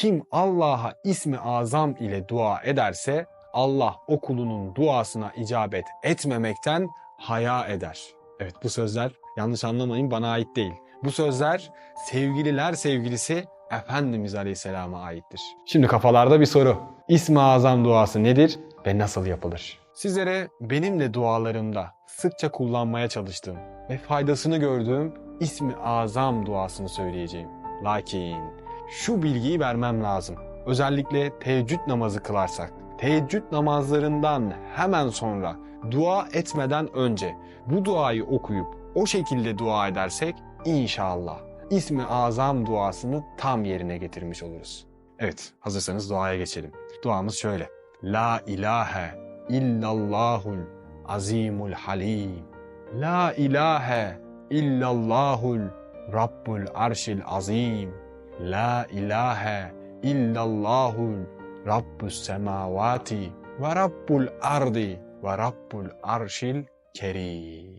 Kim Allah'a ismi azam ile dua ederse Allah o kulunun duasına icabet etmemekten haya eder. Evet bu sözler yanlış anlamayın bana ait değil. Bu sözler sevgililer sevgilisi Efendimiz Aleyhisselam'a aittir. Şimdi kafalarda bir soru. İsmi azam duası nedir ve nasıl yapılır? Sizlere benim de dualarımda sıkça kullanmaya çalıştığım ve faydasını gördüğüm ismi azam duasını söyleyeceğim. Lakin şu bilgiyi vermem lazım. Özellikle teheccüd namazı kılarsak, teheccüd namazlarından hemen sonra dua etmeden önce bu duayı okuyup o şekilde dua edersek inşallah ismi azam duasını tam yerine getirmiş oluruz. Evet, hazırsanız duaya geçelim. Duamız şöyle. La ilahe illallahul azimul halim. La ilahe illallahul rabbul arşil azim. La ilahe illallahul rabbus semavati ve rabbul ardi ve rabbul arşil kerim.